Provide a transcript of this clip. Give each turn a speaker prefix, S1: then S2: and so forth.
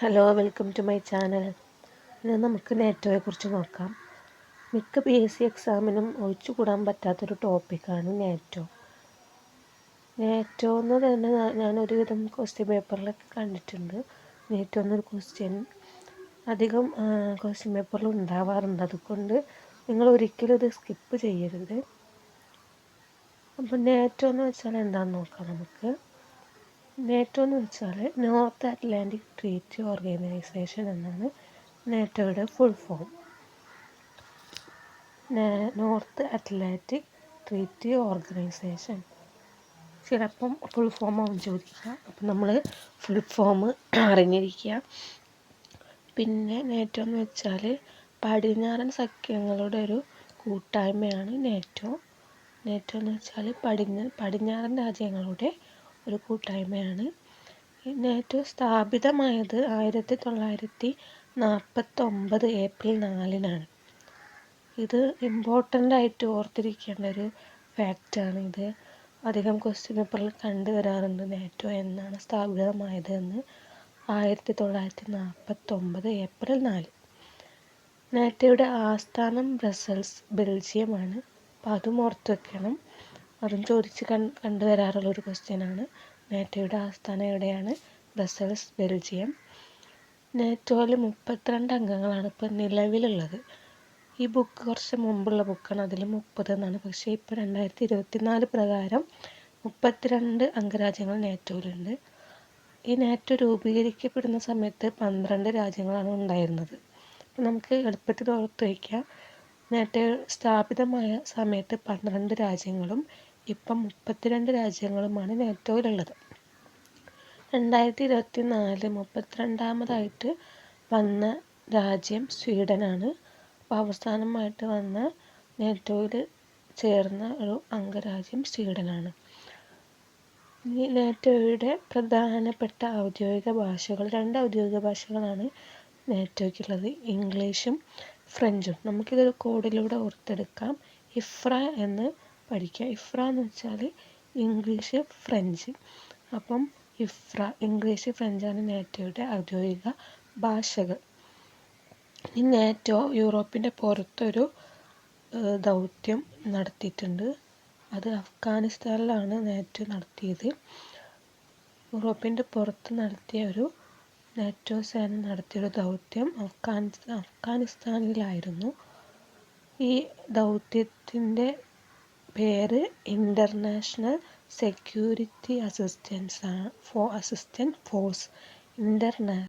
S1: Hello welcome to my channel ഇന്ന് നമുക്ക് നെറ്റോയെ കുറിച്ച് നോക്കാം. മിക്ക പി എസ് സി എക്സാമിനും ഒഴിച്ചുകൂടാൻ പറ്റാത്തൊരു ടോപ്പിക്കാണ് നെറ്റോ നെറ്റോ എന്ന് തന്നെ ഞാൻ ഒരുവിധം ക്വസ്റ്റ്യൻ പേപ്പറിലൊക്കെ കണ്ടിട്ടുണ്ട്. നെറ്റോ എന്നൊരു ക്വസ്റ്റ്യൻ അധികം ക്വസ്റ്റ്യൻ പേപ്പറിൽ ഉണ്ടാവാറുണ്ട്. അതുകൊണ്ട് നിങ്ങൾ ഒരിക്കലും ഇത് സ്കിപ്പ് ചെയ്യരുത്. അപ്പം നെറ്റോ എന്ന് വെച്ചാൽ എന്താണെന്ന് നോക്കാം നമുക്ക്. നേറ്റോ എന്ന് വെച്ചാൽ നോർത്ത് അറ്റ്ലാന്റിക് ട്രീറ്റി ഓർഗനൈസേഷൻ എന്നാണ് നേറ്റോയുടെ full form. North Atlantic treaty organisation. ചിലപ്പം ഫുൾ ഫോം ആവും ചോദിക്കുക അപ്പം നമ്മൾ ഫുൾ ഫോം അറിഞ്ഞിരിക്കുക. പിന്നെ നേറ്റോ എന്ന് വെച്ചാൽ പടിഞ്ഞാറൻ സഖ്യങ്ങളുടെ ഒരു കൂട്ടായ്മയാണ് നേറ്റോ. നേറ്റോ എന്ന് വെച്ചാൽ പടിഞ്ഞ പടിഞ്ഞാറൻ രാജ്യങ്ങളുടെ ഒരു കൂട്ടായ്മയാണ്. ഏറ്റവും സ്ഥാപിതമായത് ആയിരത്തി തൊള്ളായിരത്തി നാൽപ്പത്തൊമ്പത് ഏപ്രിൽ നാലിനാണ്. ഇത് ഇമ്പോർട്ടന്റ് ആയിട്ട് ഓർത്തിരിക്കേണ്ട ഒരു ഫാക്റ്റാണ് ഇത്. അധികം ക്വസ്റ്റ്യൻ പേപ്പറിൽ കണ്ടുവരാറുണ്ട് നാറ്റോ എന്നാണ് സ്ഥാപിതമായത് എന്ന്. ആയിരത്തി തൊള്ളായിരത്തി നാൽപ്പത്തൊമ്പത് ഏപ്രിൽ നാല്. നാറ്റോയുടെ ആസ്ഥാനം ബ്രസൽസ് ബെൽജിയമാണ് അപ്പോൾ അതും ഓർത്ത് വെക്കണം. അതും ചോദിച്ച് കണ്ടുവരാറുള്ള ഒരു ക്വസ്റ്റ്യനാണ് നാറ്റോയുടെ ആസ്ഥാനം എവിടെയാണ്? Brussels Belgium. നാറ്റോയിൽ മുപ്പത്തിരണ്ട് അംഗങ്ങളാണ് ഇപ്പോൾ നിലവിലുള്ളത്. ഈ ബുക്ക് കുറച്ച് മുമ്പുള്ള ബുക്കാണ് അതിൽ മുപ്പത് എന്നാണ്. പക്ഷേ ഇപ്പോൾ രണ്ടായിരത്തി ഇരുപത്തിനാല് പ്രകാരം മുപ്പത്തിരണ്ട് അംഗരാജ്യങ്ങൾ നാറ്റോയിലുണ്ട്. ഈ നാറ്റോ രൂപീകരിക്കപ്പെടുന്ന സമയത്ത് പന്ത്രണ്ട് രാജ്യങ്ങളാണ് ഉണ്ടായിരുന്നത്. നമുക്ക് എളുപ്പത്തിൽ ഓർത്ത് വയ്ക്കാം. നാറ്റോ സ്ഥാപിതമായ സമയത്ത് പന്ത്രണ്ട് രാജ്യങ്ങളും ഇപ്പം മുപ്പത്തിരണ്ട് രാജ്യങ്ങളുമാണ് നാറ്റോയിലുള്ളത്. രണ്ടായിരത്തി ഇരുപത്തി നാല് മുപ്പത്തിരണ്ടാമതായിട്ട് വന്ന രാജ്യം സ്വീഡനാണ്. അപ്പോൾ അവസാനമായിട്ട് വന്ന നാറ്റോയിൽ ചേർന്ന ഒരു അംഗരാജ്യം സ്വീഡനാണ്. ഇനി നാറ്റോയുടെ പ്രധാനപ്പെട്ട ഔദ്യോഗിക ഭാഷകൾ രണ്ട് ഔദ്യോഗിക ഭാഷകളാണ് നാറ്റോയ്ക്കുള്ളത്. ഇംഗ്ലീഷും ഫ്രഞ്ചും. നമുക്കിതൊരു കോഡിലൂടെ ഓർത്തെടുക്കാം ഇഫ്ര എന്ന് പഠിക്കുക ഇഫ്ര എന്ന് വെച്ചാൽ ഇംഗ്ലീഷ് ഫ്രഞ്ച്. അപ്പം ഇഫ്ര ഇംഗ്ലീഷ് ഫ്രഞ്ചാണ് നാറ്റോയുടെ ഔദ്യോഗിക ഭാഷകൾ. ഈ നാറ്റോ യൂറോപ്പിന്റെ പുറത്തൊരു ദൗത്യം നടത്തിയിട്ടുണ്ട്. അത് അഫ്ഗാനിസ്ഥാനിലാണ് നാറ്റോ നടത്തിയത്. യൂറോപ്പിന്റെ പുറത്ത് നടത്തിയ ഒരു നാറ്റോ സേന നടത്തിയൊരു ദൗത്യം അഫ്ഗാനിസ്ഥാനിലായിരുന്നു. ഈ ദൗത്യത്തിന്റെ പേര് international security assistance for assistant force ഇന്റർനാ